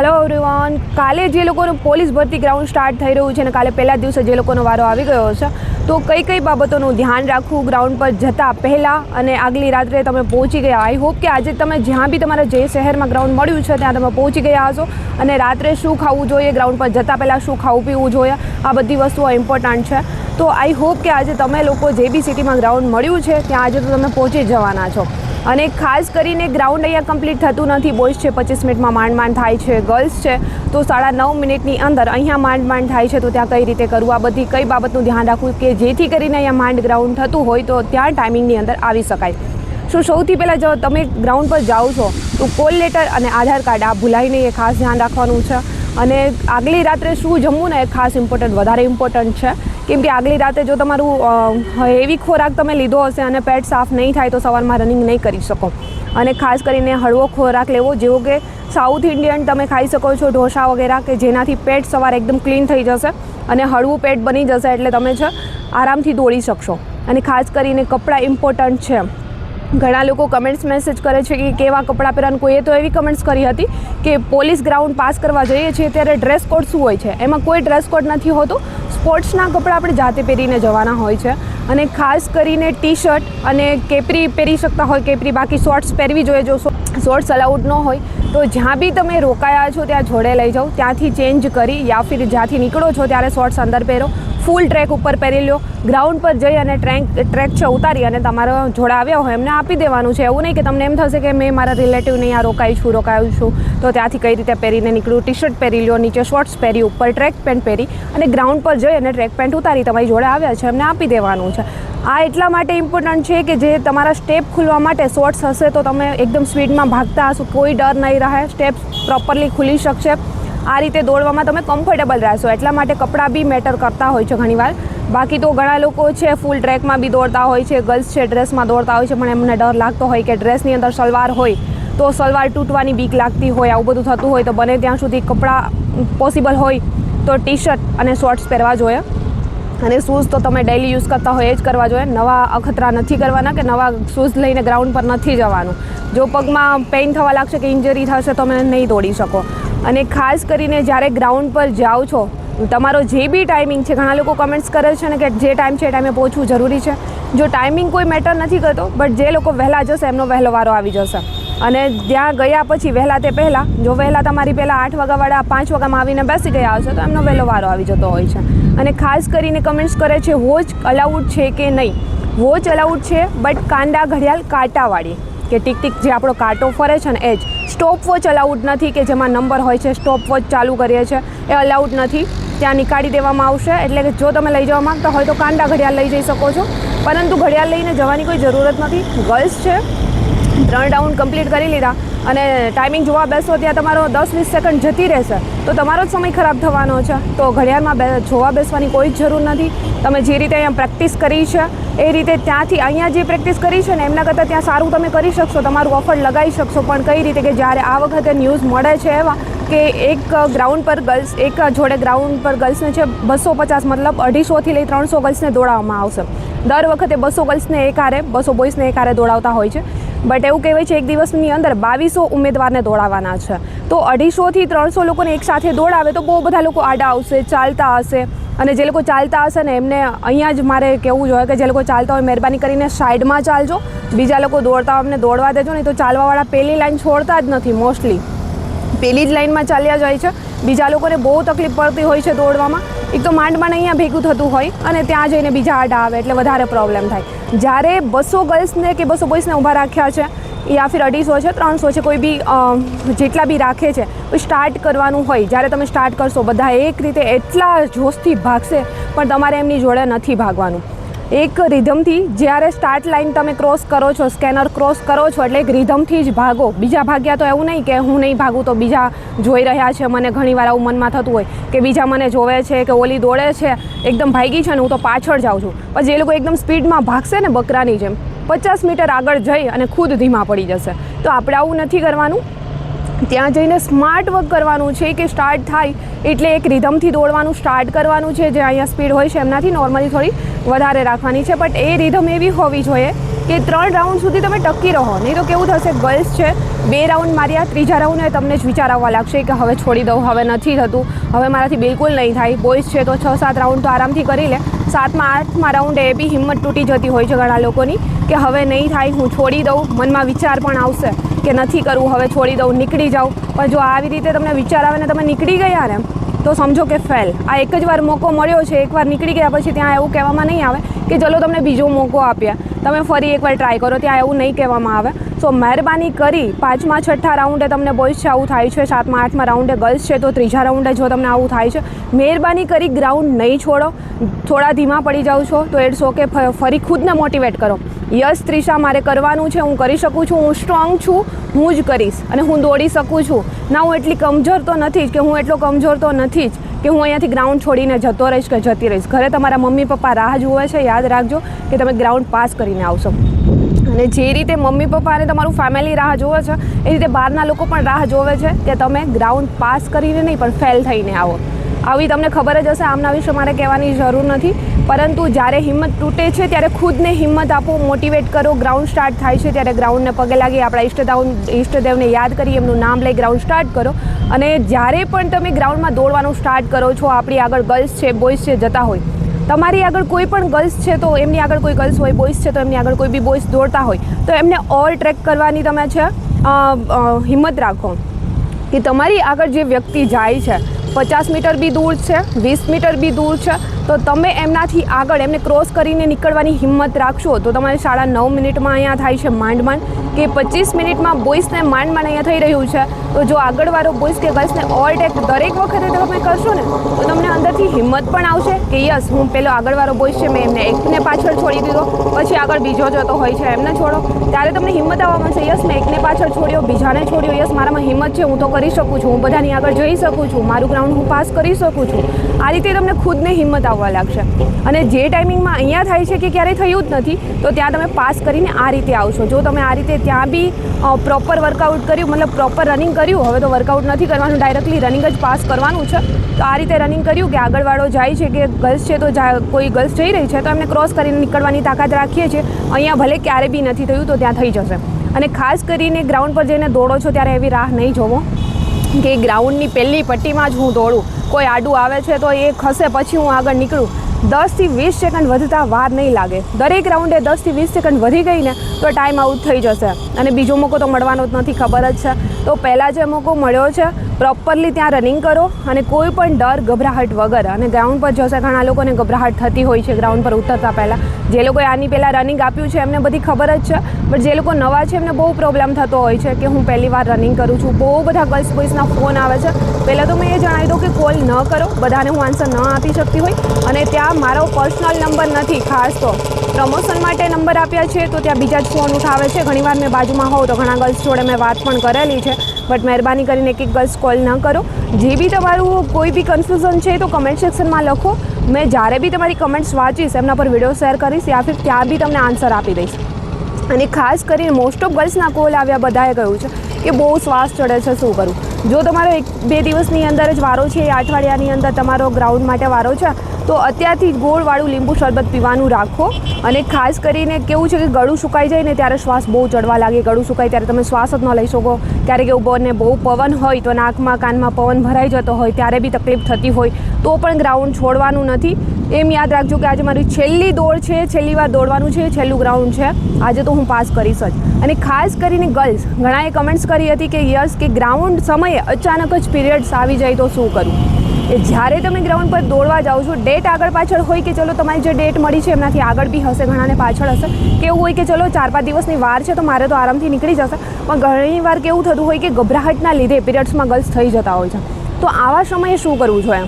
Hello everyone કાલે જે લોકોનું પોલીસ ભરતી ગ્રાઉન્ડ સ્ટાર્ટ થઈ રહ્યું છે અને કાલે પહેલા દિવસે જે લોકોનો વારો આવી ગયો છે તો કઈ કઈ બાબતોનું ધ્યાન રાખવું ગ્રાઉન્ડ પર જતાં પહેલાં અને આગલી રાત્રે તમે પહોંચી ગયા. આઈ હોપ કે આજે તમે જ્યાં બી તમારે જે શહેરમાં ગ્રાઉન્ડ મળ્યું છે, ત્યાં તમે પહોંચી ગયા હશો અને રાત્રે શું ખાવું જોઈએ ગ્રાઉન્ડ પર જતાં પહેલાં શું ખાવું પીવું જોઈએ, આ બધી વસ્તુઓ ઇમ્પોર્ટન્ટ છે. તો આઈ હોપ કે આજે તમે લોકો જે બી સિટીમાં ગ્રાઉન્ડ મળ્યું છે, ત્યાં આજે તો તમે પહોંચી જવાના છો. અને ખાસ કરીને ગ્રાઉન્ડ અહીંયા કમ્પ્લીટ થતું નથી. બોયઝ છે, પચીસ મિનિટમાં માંડ માંડ થાય છે, ગર્લ્સ છે. તો સાડા નવ મિનિટની અંદર અહીંયા માંડ માંડ થાય છે, તો ત્યાં કઈ રીતે કરવું? આ બધી કઈ બાબતનું ધ્યાન રાખવું કે જેથી કરીને અહીંયા માંડ ગ્રાઉન્ડ થતું હોય તો ત્યાં ટાઈમિંગની અંદર આવી શકાય. શું સૌથી પહેલાં જો તમે ગ્રાઉન્ડ પર જાઓ છો, તો કોલ લેટર અને આધાર કાર્ડ આ ભૂલાઈ નહીં એ ખાસ ધ્યાન રાખવાનું છે. અને આગલી રાત્રે શું જમવું ને એ ખાસ ઇમ્પોર્ટન્ટ વધારે ઇમ્પોર્ટન્ટ છે. કેમ કે આગલી રાતે જો તમારું હેવી ખોરાક તમે લીધો હશે અને પેટ સાફ નહીં થાય તો સવારમાં રનિંગ નહીં કરી શકો. અને ખાસ કરીને હળવો ખોરાક લેવો, જેવો કે સાઉથ ઇન્ડિયન તમે ખાઈ શકો છો, ઢોસા વગેરે, કે જેનાથી પેટ સવારે એકદમ ક્લીન થઈ જશે અને હળવું પેટ બની જશે એટલે તમે છે આરામથી દોડી શકશો. અને ખાસ કરીને કપડાં ઇમ્પોર્ટન્ટ છે. ઘણા લોકો કમેન્ટ્સ મેસેજ કરે છે કે કેવા કપડાં પહેરવાનું કોઈએ તો એવી કમેન્ટ્સ કરી હતી કે પોલીસ ગ્રાઉન્ડ પાસ કરવા જઈએ છીએ ત્યારે ડ્રેસ કોડ શું હોય છે? એમાં કોઈ ડ્રેસ કોડ નથી હોતો. સ્પોર્ટ્સના કપડાં આપણે જાતે પહેરીને જવાના હોય છે. અને ખાસ કરીને ટી શર્ટ અને કેપરી પહેરી શકતા હોય, કેપરી બાકી શોર્ટ્સ પહેરવી જોઈએ. જો શોર્ટ્સ અલાઉડ ન હોય, તો જ્યાં બી તમે રોકાયા છો, ત્યાં જોડે લઈ જાઓ. ત્યાંથી ચેન્જ કરી યા ફિર જ્યાંથી નીકળો છો, ત્યારે શોર્ટ્સ અંદર પહેરો. ફૂલ ટ્રેક ઉપર પહેરી લો ગ્રાઉન્ડ પર જઈ અને ટ્રેક ટ્રેક છે, ઉતારી અને તમારો જોડે આવ્યા હોય, એમને આપી દેવાનું છે. એવું નહીં કે તમને એમ થશે કે મેં મારા રિલેટિવને અહીંયા રોકાઈ છું, રોકાયું છું. તો ત્યાંથી કઈ રીતે પહેરીને નીકળ્યું ટી શર્ટ પહેરી લો નીચે શોર્ટ્સ પહેરી, ઉપર ટ્રેક પેન્ટ પહેરી અને ગ્રાઉન્ડ પર જઈ અને ટ્રેક પેન્ટ ઉતારી, તમારી જોડે આવ્યા છે, એમને આપી દેવાનું છે. આ એટલા માટે ઇમ્પોર્ટન્ટ છે કે જે તમારા સ્ટેપ ખુલવા માટે શોર્ટ્સ હશે તો તમે એકદમ સ્પીડમાં ભાગતા હશો. કોઈ ડર નહીં રહે સ્ટેપ પ્રોપરલી ખુલી શકશે. આ રીતે દોડવામાં તમે કમ્ફર્ટેબલ રહેશો. એટલા માટે કપડાં બી મેટર કરતા હોય છે ઘણીવાર. બાકી તો ઘણા લોકો છે ફૂલ ટ્રેકમાં બી દોડતા હોય છે ગર્લ્સ છે ડ્રેસમાં દોડતા હોય છે, પણ એમને ડર લાગતો હોય કે ડ્રેસની અંદર સલવાર હોય, તો સલવાર તૂટવાની બીક લાગતી હોય, આવું બધું થતું હોય, તો બને ત્યાં સુધી કપડાં પોસિબલ હોય, તો ટી શર્ટ અને શોર્ટ્સ પહેરવા જોઈએ. અને શૂઝ તો તમે ડેલી યુઝ કરતા હોય, એ જ કરવા જોઈએ. નવા અખતરા નથી કરવાના કે નવા શૂઝ લઈને ગ્રાઉન્ડ પર નથી જવાનું. જો પગમાં પેઇન થવા લાગશે કે ઇન્જરી થશે, તો તમે નહીં દોડી શકો. અને ખાસ કરીને જ્યારે ગ્રાઉન્ડ પર જાઓ છો, તમારો જે બી ટાઈમિંગ છે, ઘણા લોકો કમેન્ટ્સ કરે છે ને કે જે ટાઈમ છે એ ટાઈમે પહોંચવું જરૂરી છે. જો ટાઈમિંગ કોઈ મેટર નથી કરતો બટ જે લોકો વહેલા જશે, એમનો વહેલો વારો આવી જશે. અને ત્યાં ગયા પછી, વહેલા તે પહેલાં, જો વહેલા તમારી પહેલાં આઠ વાગ્યાવાળા, પાંચ વાગ્યામાં આવીને બેસી ગયા હશે, તો એમનો વહેલો વારો આવી જતો હોય છે. અને ખાસ કરીને કમેન્ટ્સ કરે છે વોચ અલાઉડ છે કે નહીં? વોચ અલાઉડ છે બટ કાંડા ઘડિયાળ કાંટાવાળી. કે ટીક ટીક જે આપણો કાંટો ફરે છે ને એ જ. સ્ટોપ વોચ અલાઉડ નથી કે જેમાં નંબર હોય છે સ્ટોપ વોચ ચાલુ કરીએ છીએ. એ અલાઉડ નથી. ત્યાં નીકાળી દેવામાં આવશે. એટલે કે જો તમે લઈ જવા માંગતા હોય તો કાંડા ઘડિયાળ લઈ જઈ શકો છો. પરંતુ ઘડિયાળ લઈને જવાની કોઈ જરૂરત નથી. ગર્લ્સ છે. ત્રણ રાઉન્ડ કમ્પ્લીટ કરી લીધા. અને ટાઈમિંગ જોવા બેસો ત્યાં તમારો દસ વીસ સેકન્ડ જતી રહેશે. તો તમારો જ સમય ખરાબ થવાનો છે. તો ઘડિયાળમાં બે જોવા બેસવાની કોઈ જ જરૂર નથી. તમે જે રીતે અહીંયા પ્રેક્ટિસ કરી છે, એ રીતે ત્યાંથી અહીંયા જે પ્રેક્ટિસ કરી છે ને, એમના કરતાં ત્યાં સારું તમે કરી શકશો, તમારું ઓફર લગાવી શકશો. પણ કઈ રીતે કે જ્યારે આ વખતે ન્યૂઝ મળે છે એવા કે એક ગ્રાઉન્ડ પર ગર્લ્સ એક જોડે ગ્રાઉન્ડ પર ગર્લ્સને છે બસો પચાસ, મતલબ અઢીસોથી લઈ ત્રણસો ગર્લ્સને દોડાવવામાં આવશે. દર વખતે બસો ગર્લ્સને એક હારે, બસો બોઈસને એક હારે દોડાવતા હોય છે. બટ એવું કહેવાય છે, એક દિવસની અંદર બાવીસો ઉમેદવારને દોડાવવાના છે. તો અઢીસોથી ત્રણસો લોકોને એકસાથે દોડાવે તો બહુ બધા લોકો આડા આવશે, ચાલતા હશે. અને જે લોકો ચાલતા હશે ને, એમને અહીંયા જ મારે કહેવું જોઈએ કે જે લોકો ચાલતા હોય મહેરબાની કરીને સાઈડમાં ચાલજો. બીજા લોકો દોડતા હોય એમને દોડવા દેજો, નહીં તો ચાલવાવાળા પહેલી લાઈન છોડતા જ નથી, મોસ્ટલી. પેલી જ લાઈનમાં ચાલ્યા જાય છે. બીજા લોકોને બહુ તકલીફ પડતી હોય છે દોડવામાં. એક તો માંડ માંડ અહીંયા ભેગું થતું હોય અને ત્યાં જઈને બીજા આડા આવે એટલે વધારે પ્રોબ્લેમ થાય. જ્યારે બસો ગર્લ્સને કે બસો બોയ്સને ઊભા રાખ્યા છે યા ફિર અઢીસો છે, ત્રણસો છે, કોઈ બી જેટલા બી રાખે છે સ્ટાર્ટ કરવાનું હોય. જ્યારે તમે સ્ટાર્ટ કરશો, બધા એક રીતે એટલા જોશથી ભાગશે, પણ તમારે એમની જોડે નથી ભાગવાનું. એક રિધમથી જ્યારે સ્ટાર્ટ લાઇન તમે ક્રોસ કરો છો સ્કેનર ક્રોસ કરો છો, એટલે એક રિધમથી જ ભાગો. બીજા ભાગ્યા તો એવું નહીં કે હું નહીં ભાગું તો બીજા જોઈ રહ્યા છે, મને ઘણીવાર આવું મનમાં થતું હોય કે બીજા મને જોવે છે કે ઓલી દોડે છે, એકદમ ભાગી છે ને હું તો પાછળ જાઉં છું. પછી એ લોકો એકદમ સ્પીડમાં ભાગશે ને બકરાની જેમ. પચાસ મીટર આગળ જઈ અને ખુદ ધીમા પડી જશે. તો આપણે આવું નથી કરવાનું. ત્યાં જઈને સ્માર્ટ વર્ક કરવાનું છે કે સ્ટાર્ટ થાય એટલે એક રિધમથી દોડવાનું સ્ટાર્ટ કરવાનું છે, જે અહીંયા સ્પીડ હોય છે એમનાથી નોર્મલી થોડી વધારે રાખવાની છે. બટ એ રિધમ એવી હોવી જોઈએ કે ત્રણ રાઉન્ડ સુધી તમે ટકી રહો. નહીં તો કેવું થશે ગર્લ્સ છે, બે રાઉન્ડ માર્યા ત્રીજા રાઉન્ડે તમને જ વિચાર આવવા લાગશે કે હવે છોડી દઉં, હવે નથી થતું, હવે મારાથી બિલકુલ નહીં થાય. બોયઝ છે તો છ, સાત રાઉન્ડ તો આરામથી કરી લે. સાતમાં, આઠમાં રાઉન્ડે એ બી હિંમત તૂટી જતી હોય છે ઘણા લોકોની કે હવે નહીં થાય, હું છોડી દઉં, મનમાં વિચાર પણ આવશે. કે નથી કરવું, હવે છોડી દઉં, નીકળી જાઉં. પણ જો આવી રીતે તમને વિચાર આવે ને તમે નીકળી ગયા ને, તો સમજો કે ફેલ આ એક જ વાર મોકો મળ્યો છે એકવાર નીકળી ગયા પછી ત્યાં એવું કહેવામાં નહીં આવે કે ચલો તમને બીજો મોકો આપ્યા. તમે ફરી એકવાર ટ્રાય કરો, ત્યાં એવું નહીં કહેવામાં આવે. સો મહેરબાની કરી, પાંચમા છઠ્ઠા રાઉન્ડે તમને બોಯ್સ છે, આવું થાય છે. સાતમા, આઠમા રાઉન્ડે ગર્લ્સ છે, તો ત્રીજા રાઉન્ડે જો તમને આવું થાય છે. મહેરબાની કરી ગ્રાઉન્ડ નહીં છોડો. થોડા ધીમા પડી જાઓ છો, તો ઇટ્સ ઓકે ફરી ખુદને મોટિવેટ કરો. યસ, ત્રિષા, મારે કરવાનું છે, હું કરી શકું છું, હું સ્ટ્રોંગ છું, હું જ કરીશ અને હું દોડી શકું છું. ના, હું એટલી કમજોર તો નથી જ કે હું એટલો કમજોર તો નથી જ કે હું અહીંયાથી ગ્રાઉન્ડ છોડીને જતો રહીશ કે જતી રહીશ. ઘરે તમારા મમ્મી, પપ્પા રાહ જુએ છે, યાદ રાખજો કે તમે ગ્રાઉન્ડ પાસ કરીને આવશો. અને જે રીતે મમ્મી, પપ્પા અને તમારું ફેમિલી રાહ જોવે છે, એ રીતે બહારના લોકો પણ રાહ જોવે છે કે તમે ગ્રાઉન્ડ પાસ કરીને નહીં, પણ ફેલ થઈને આવો. આવી તમને ખબર જ હશે, આમના વિશે મારે કહેવાની જરૂર નથી. પરંતુ જ્યારે હિંમત તૂટે છે, ત્યારે ખુદને હિંમત આપો મોટિવેટ કરો ગ્રાઉન્ડ સ્ટાર્ટ થાય છે, ત્યારે ગ્રાઉન્ડને પગે લાગી આપણા ઈષ્ટદાઉન ઈષ્ટદેવને યાદ કરી, એમનું નામ લઈ ગ્રાઉન્ડ સ્ટાર્ટ કરો. અને જ્યારે પણ તમે ગ્રાઉન્ડમાં દોડવાનું સ્ટાર્ટ કરો છો, આપણી આગળ ગર્લ્સ છે બોયઝ છે, જતા હોય. તમારી આગળ કોઈ પણ ગર્લ્સ છે, તો એમની આગળ કોઈ ગર્લ્સ હોય બોયઝ છે, તો એમની આગળ કોઈ બી બોયઝ દોડતા હોય. તો એમને ઓલ ટ્રેક કરવાની તમે છે હિંમત રાખો. કે તમારી આગળ જે વ્યક્તિ જાય છે પચાસ મીટર બી દૂર છે વીસ મીટર બી દૂર છે. તો તમે એમનાથી આગળ એમને ક્રોસ કરીને નીકળવાની હિંમત રાખશો તો તમારે સાડા નવ મિનિટમાં અહીંયા થાય છે માંડ માંડ કે પચીસ મિનિટમાં બોઇસને માંડ માંડ અહીંયા થઈ રહ્યું છે. તો જો આગળવાળો બોઇસ કે ગર્લ્સને ઓવરટેક દરેક વખતે તમે કરશો ને, તો તમને અંદરથી હિંમત પણ આવશે કે યસ હું પેલો આગળવાળો બોઇસ છે, મેં એમને એકને પાછળ છોડી દીધો, પછી આગળ બીજો જતો હોય છે, એમને છોડો. ત્યારે તમને હિંમત આવવા મળશે યસ મેં એકને પાછળ છોડ્યો, બીજાને છોડ્યો યસ મારામાં હિંમત છે, હું તો કરી શકું છું, હું બધાની આગળ જઈ શકું છું, મારું ગ્રાઉન્ડ હું પાસ કરી શકું છું. આ રીતે તમને ખુદને હિંમત આવવા લાગશે. અને જે ટાઈમિંગમાં અહીંયા થાય છે કે ક્યારેય થયું જ નથી, તો ત્યાં તમે પાસ કરીને આ રીતે આવશો. જો તમે આ રીતે ત્યાં બી પ્રોપર વર્કઆઉટ કર્યું, મતલબ પ્રોપર રનિંગ કર્યું, હવે તો વર્કઆઉટ નથી કરવાનું ડાયરેક્ટલી રનિંગ જ પાસ કરવાનું છે, તો આ રીતે રનિંગ કર્યું કે આગળવાળો જાય છે કે ગર્લ્સ છે, તો કોઈ ગર્લ્સ જઈ રહી છે, તો એમને ક્રોસ કરીને નીકળવાની તાકાત રાખીએ છીએ. અહીંયા ભલે ક્યારે બી નથી થયું, તો ત્યાં થઈ જશે. અને ખાસ કરીને ગ્રાઉન્ડ પર જઈને દોડો છો, ત્યારે એવી રાહ નહીં જોવો. કે ગ્રાઉન્ડની પહેલી પટ્ટીમાં જ હું દોડું. કોઈ આડું આવે છે તો એ ખસે પછી હું આગળ નીકળું. દસથી વીસ સેકન્ડ વધતા વાર નહીં લાગે. દરેક રાઉન્ડે દસથી વીસ સેકન્ડ વધી ગઈ ને તો ટાઈમ આઉટ થઈ જશે. અને બીજો મોકો તો મળવાનો જ નથી, ખબર જ છે. તો પહેલાં જે મોકો મળ્યો છે પ્રોપરલી ત્યાં રનિંગ કરો અને કોઈ પણ ડર, ગભરાહટ વગર. અને ગ્રાઉન્ડ પર જશે, ઘણા લોકોને ગભરાહટ થતી હોય છે ગ્રાઉન્ડ પર ઉતરતા પહેલાં. જે લોકોએ આની પહેલાં રનિંગ આપ્યું છે, એમને બધી ખબર જ છે. બટ જે લોકો નવા છે, એમને બહુ પ્રોબ્લેમ થતો હોય છે કે હું પહેલી વાર રનિંગ કરું છું. બહુ બધા ગર્લ્સ બોய்સના ફોન આવે છે. પહેલાં તો મેં એ જણાવી દઉં કે કોલ ન કરો. બધાને હું આન્સર ન આપી શકતી હોય. અને ત્યાં મારો પર્સનલ નંબર નથી ખાસ તો. પ્રમોશન માટે નંબર આપ્યા છે, તો ત્યાં બીજા જ ફોન ઉઠાવે છે. ઘણીવાર મેં બાજુમાં હોઉં તો ઘણા ગર્લ્સ જોડે મેં વાત પણ કરેલી છે, બટ મહેરબાની કરીને એક એક ગર્લ્સ કોલ ન કરો. જે બી તમારું કોઈ બી કન્ફ્યુઝન છે તો કમેન્ટ સેક્શનમાં લખો. મેં જ્યારે બી તમારી કમેન્ટ્સ વાંચીશ, એમના પર વીડિયો શેર કરીશ, યા ફિર ત્યાં બી તમને આન્સર આપી દઈશ. અને ખાસ કરીને મોસ્ટ ઓફ ગર્લ્સના કોલ આવ્યા બધાએ કહ્યું છે કે બહુ શ્વાસ ચડે છે, શું કરું? જો તમારો એક બે દિવસની અંદર જ વારો છે, એ અઠવાડિયાની અંદર તમારો ગ્રાઉન્ડ માટે વારો છે, તો અત્યારથી ગોળવાળું લીંબુ શરબત પીવાનું રાખો. અને ખાસ કરીને કેવું છે કે ગળું સુકાઈ જાય ને ત્યારે શ્વાસ બહુ ચડવા લાગે. ગળું સુકાય ત્યારે તમે શ્વાસ જ ન લઈ શકો. ક્યારેક કેવું બને બહુ પવન હોય તો નાકમાં, કાનમાં પવન ભરાઈ જતો હોય, ત્યારે બી તકલીફ થતી હોય, તો પણ ગ્રાઉન્ડ છોડવાનું નથી. એમ યાદ રાખજો કે આજે મારી છેલ્લી દોડ છે, છેલ્લી વાર દોડવાનું છે, છેલ્લું ગ્રાઉન્ડ છે. આજે તો હું પાસ કરીશ જ. અને ખાસ કરીને ગર્લ્સ ઘણાએ કમેન્ટ્સ કરી હતી કે યસ, કે ગ્રાઉન્ડ સમયે અચાનક જ પીરિયડ્સ આવી જાય તો શું કરવું એ જ્યારે તમે ગ્રાઉન્ડ પર દોડવા જાઓ છો ડેટ આગળ પાછળ હોય કે ચલો તમારી જે ડેટ મળી છે એમનાથી આગળ બી હશે, ઘણાને પાછળ હશે. કે એવું હોય કે ચલો ચાર પાંચ દિવસની વાર છે તો મારે તો આરામથી નીકળી જશે. પણ ઘણી વાર કેવું થતું હોય કે ગભરાહટના લીધે પીરિયડ્સમાં ગર્લ્સ થઈ જતા હોય છે. તો આવા સમયે શું કરવું જોઈએ?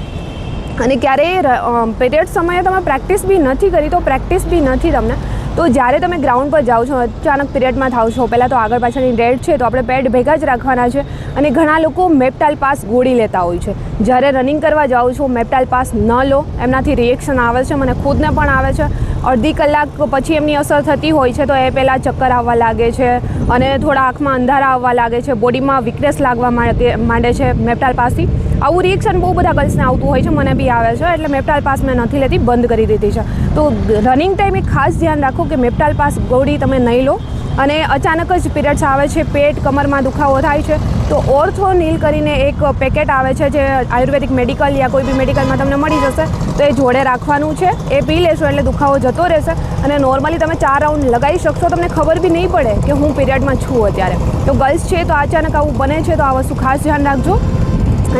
અને ક્યારેય પીરિયડ સમયે તમે પ્રેક્ટિસ બી નથી કરી, તો પ્રેક્ટિસ બી નથી તમને. તો જ્યારે તમે ગ્રાઉન્ડ પર જાઓ છો, અચાનક પીરિયડમાં થાવ છો, પહેલાં તો આગળ પાછળની ડેટ છે, તો આપણે પેડ ભેગા જ રાખવાના છે અને ઘણા લોકો મેપટાલ પાસ ગોળી લેતા હોય છે. જ્યારે રનિંગ કરવા જાઓ છો, મેપટાલ પાસ ન લો, એમનાથી રિએક્શન આવે છે, મને ખુદને પણ આવે છે. અડધી કલાક પછી એમની અસર થતી હોય છે તો એ પહેલાં ચક્કર આવવા લાગે છે અને થોડા આંખમાં અંધારા આવવા લાગે છે, બોડીમાં વીકનેસ લાગવા માંડે છે મેપટાલ પાસથી. આવું રિએક્શન બહુ બધા ગર્લ્સને આવતું હોય છે, મને બી આવે છે, એટલે મેપટાલ પાસ મેં નથી લેતી, બંધ કરી દીધી છે. તો રનિંગ ટાઈમે ખાસ ધ્યાન રાખો કે મેપટાલ પાસ ગોળી તમે નહીં લો. અને અચાનક જ પીરિયડ્સ આવે છે, પેટ કમરમાં દુખાવો થાય છે. તો ઓર્થો નીલ કરીને એક પેકેટ આવે છે જે આયુર્વેદિક મેડિકલ યા કોઈ બી મેડિકલમાં તમને મળી જશે, તો એ જોડે રાખવાનું છે. એ પી લેશો એટલે દુખાવો જતો રહેશે અને નોર્મલી તમે ચાર રાઉન્ડ લગાવી શકશો, તમને ખબર બી નહીં પડે કે હું પીરિયડમાં છું અત્યારે. તો ગર્લ્સ છે તો અચાનક આવું બને છે, તો આ વસ્તુ ખાસ ધ્યાન રાખજો.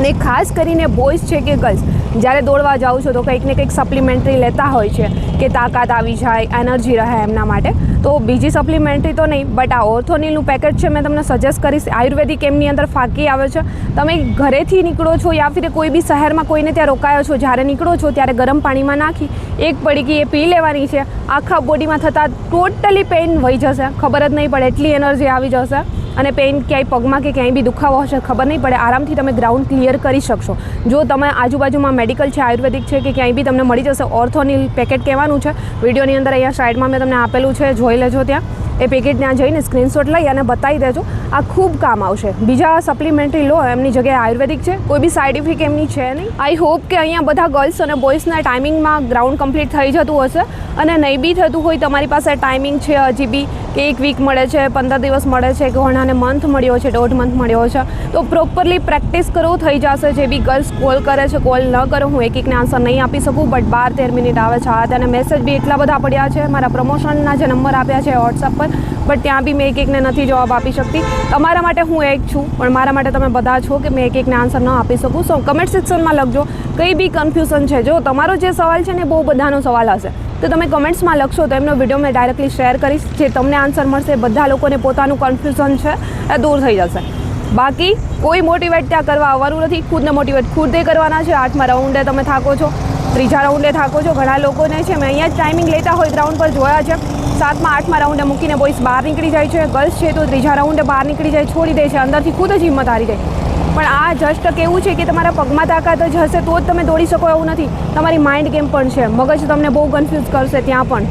અને ખાસ કરીને બોયઝ છે કે ગર્લ્સ જ્યારે દોડવા જાઉં છો તો કંઈક ને કંઈક સપ્લિમેન્ટરી લેતા હોય છે કે તાકાત આવી જાય, એનર્જી રહે એમના માટે. તો બીજી સપ્લિમેન્ટરી તો નહીં બટ આ ઓર્થોનીલનું પેકેજ છે મેં તમને સજેસ્ટ કરીશ. આયુર્વેદિક એમની અંદર ફાકી આવે છે. તમે ઘરેથી નીકળો છો યા ફિર કોઈ બી શહેરમાં કોઈને ત્યાં રોકાયો છો, જ્યારે નીકળો છો ત્યારે ગરમ પાણીમાં નાખી, એક પડીકી એ પી લેવાની છે. આખા બોડીમાં થતાં ટોટલી પેઇન વહી જશે. ખબર જ નહીં પડે, એટલી એનર્જી આવી જશે. અને પેઇન ક્યાંય પગમાં કે ક્યાંય બી દુખાવો હશે ખબર નહીં પડે. આરામથી તમે ગ્રાઉન્ડ ક્લિયર કરી શકશો. જો તમે આજુબાજુમાં મેડિકલ છે, આયુર્વેદિક છે કે ક્યાંય બી તમને મળી જશે ઓર્થોનીલ પેકેટ કહેવાનું છે. વિડીયોની અંદર અહીંયા સાઈડમાં મેં તમને આપેલું છે, જોઈ લેજો ત્યાં. એ પેકેટ ત્યાં જઈને સ્ક્રીનશોટ લઈ અને બતાવી દેજો. આ ખૂબ કામ આવશે. બીજા સપ્લિમેન્ટરી લો, એમની જગ્યાએ આયુર્વેદિક છે. કોઈ બી સાઇડ ઇફેક્ટ એમની છે નહીં. આઈ હોપ કે અહીંયા બધા ગર્લ્સ અને બોયઝના ટાઈમિંગમાં ગ્રાઉન્ડ કમ્પ્લીટ થઈ જતું હશે. અને નહીં બી થતું હોય, તમારી પાસે ટાઈમિંગ છે, હજી બી કે એક વીક મળે છે, પંદર દિવસ મળે છે, કે ઘણાને મંથ મળ્યો છે, દોઢ મંથ મળ્યો છે. તો પ્રોપરલી પ્રેક્ટિસ કરો, થઈ જશે. જે બી ગર્લ્સ કોલ કરે છે કોલ ન કરો, હું એક એકને આન્સર નહીં આપી શકું બટ બાર, તેર મિનિટ આવે છે. અને મેસેજ બી એટલા બધા પડ્યા છે. મારા પ્રમોશનના જે નંબર આપ્યા છે વોટ્સઅપ પર બટ ત્યાં બી મેં એક એકને નથી જવાબ આપી શકતી. તમારા માટે હું એક છું, પણ મારા માટે તમે બધા છો કે મેં એક એકને આન્સર ન આપી શકું. સો કમેન્ટ સેક્શનમાં લખજો. કંઈ બી કન્ફ્યુઝન છે, જો તમારો જે સવાલ છે ને બહુ બધાનો સવાલ હશે. તો તમે કમેન્ટ્સમાં લખશો તો એમનો વીડિયો મેં ડાયરેક્ટલી શેર કરીશ. જે તમને આન્સર મળશે બધા લોકોને પોતાનું કન્ફ્યુઝન છે એ દૂર થઈ જશે. બાકી કોઈ મોટિવેટ ત્યાં કરવા આવવાનું નથી. ખુદને મોટિવેટ ખુદે કરવાના છે. આઠમા રાઉન્ડે તમે થાકો છો. ત્રીજા રાઉન્ડે થાકો છો. ઘણા લોકોને છે, મેં અહીંયા જ ટાઈમિંગ લેતા હોય ગ્રાઉન્ડ પર જોયા છે. સાતમાં, આઠમા રાઉન્ડે મૂકીને બોઈસ બહાર નીકળી જાય છે. ગર્લ્સ છે તો ત્રીજા રાઉન્ડે બહાર નીકળી જાય, છોડી દે છે. અંદરથી ખુદ જ હિંમત હારી જાય. પણ આ જસ્ટ કેવું છે કે તમારા પગમાં તાકાત જ હશે, તો જ તમે દોડી શકો એવું નથી. તમારી માઇન્ડ ગેમ પણ છે? મગજ તમને બહુ કન્ફ્યુઝ કરશે ત્યાં પણ.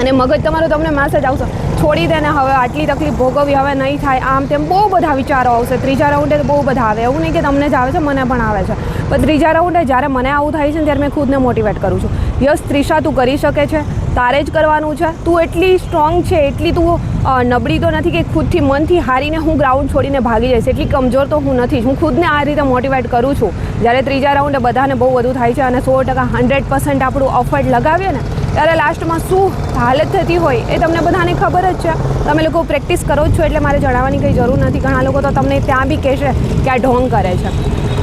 અને મગજ તમારું તમને મેસેજ આવશે. છોડી દે ને હવે, આટલી તકલીફ ભોગવવી હવે નહીં થાય. આમ તેમ બહુ બધા વિચારો આવશે. ત્રીજા રાઉન્ડે બહુ બધા આવે. એવું નહીં કે તમને જ આવે છે, મને પણ આવે છે. પણ ત્રીજા રાઉન્ડે જ્યારે મને આવું થાય છે ને, ત્યારે મેં ખુદને મોટિવેટ કરું છું. યસ ત્રિષા, તું કરી શકે છે. તારે જ કરવાનું છે. તું એટલી સ્ટ્રોંગ છે, એટલી તું નબળી તો નથી કે ખુદથી મનથી હારીને હું ગ્રાઉન્ડ છોડીને ભાગી જઈશ. એટલી કમજોર તો હું નથી. હું ખુદને આ રીતે મોટિવેટ કરું છું. જ્યારે ત્રીજા રાઉન્ડે બધાને બહુ વધુ થાય છે અને સો ટકા હંડ્રેડ પર્સન્ટ આપણું અફર્ટ લગાવીએ ને ત્યારે લાસ્ટમાં શું હાલત થતી હોય એ તમને બધાને ખબર જ છે. તમે લોકો પ્રેક્ટિસ કરો છો એટલે મારે જણાવવાની કંઈ જરૂર નથી. ઘણા લોકો તો તમને ત્યાં બી કહેશે કે આ ઢોંગ કરે છે.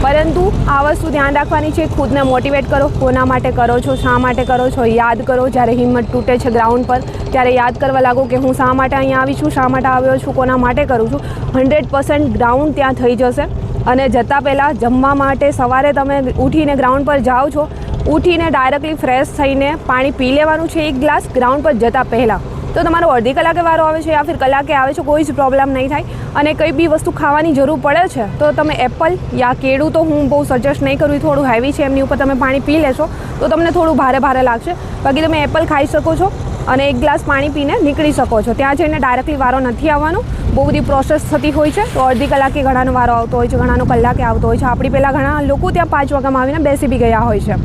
પરંતુ આ વસ્તુ ધ્યાન રાખવાની છે. ખુદને મોટિવેટ કરો. કોના માટે કરો છો, શા માટે કરો છો, યાદ કરો. જ્યારે હિંમત તૂટે છે ગ્રાઉન્ડ પર, ત્યારે યાદ કરવા લાગો કે હું શા માટે અહીંયા આવી છું, શા માટે આવ્યો છું, કોના માટે કરું છું. હંડ્રેડ પર્સન્ટ ગ્રાઉન્ડ ત્યાં થઈ જશે. અને જતાં પહેલાં જમવા માટે સવારે તમે ઉઠીને ગ્રાઉન્ડ પર જાઓ છો ઉઠીને ડાયરેક્ટલી ફ્રેશ થઈને પાણી પી લેવાનું છે. એક ગ્લાસ ગ્રાઉન્ડ પર જતાં પહેલાં. તો તમારો અડધી કલાકે વારો આવે છે, યા ફિર કલાકે આવે છે, કોઈ જ પ્રોબ્લેમ નહીં થાય. અને કંઈ બી વસ્તુ ખાવાની જરૂર પડે છે, તો તમે એપલ યા કેળું તો હું બહુ સજેસ્ટ નહીં કરું થોડું હેવી છે, એમની ઉપર તમે પાણી પી લેશો, તો તમને થોડું ભારે ભારે લાગશે. બાકી તમે એપલ ખાઈ શકો છો અને એક ગ્લાસ પાણી પીને નીકળી શકો છો. ત્યાં જઈને ડાયરેક્ટલી વારો નથી આવવાનો. બહુ બધી પ્રોસેસ થતી હોય છે, તો અડધી કલાકે ઘણાનો વારો આવતો હોય છે, ઘણાનો કલાકે આવતો હોય છે. આપણી પહેલાં ઘણા લોકો ત્યાં પાંચ વાગ્યામાં આવીને બેસી બી ગયા હોય છે.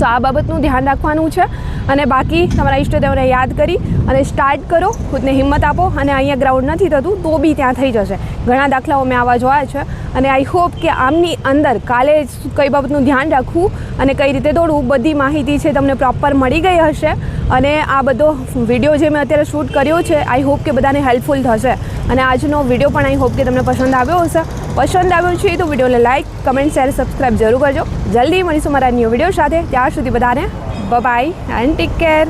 સો આ બાબતનું ધ્યાન રાખવાનું છે. અને બાકી તમારા ઈષ્ટદેવને યાદ કરી અને સ્ટાર્ટ કરો, ખુદને હિંમત આપો અને અહીંયા ગ્રાઉન્ડ નથી થતું, તો બી ત્યાં થઈ જશે. ઘણા દાખલાઓ મેં આવા જોયા છે અને આઈ હોપ કે આમની અંદર કાલે કઈ બાબતનું ધ્યાન રાખવું અને કઈ રીતે દોડવું, બધી માહિતી છે તમને પ્રોપર મળી ગઈ હશે. અને આ બધો વીડિયો જે મેં અત્યારે શૂટ કર્યો છે આઈ હોપ કે બધાને હેલ્પફુલ થશે. અને આજનો વીડિયો પણ આઈ હોપ કે તમને પસંદ આવ્યો હશે. પસંદ આવ્યો છે તો વિડીયોને લાઇક કમેન્ટ શેર સબસ્ક્રાઈબ જરૂર કરજો. જલ્દી મળીશું મારા ન્યૂ વીડિયો સાથે. ત્યાં સુધી બધાને બાય એન્ડ ટેક કેર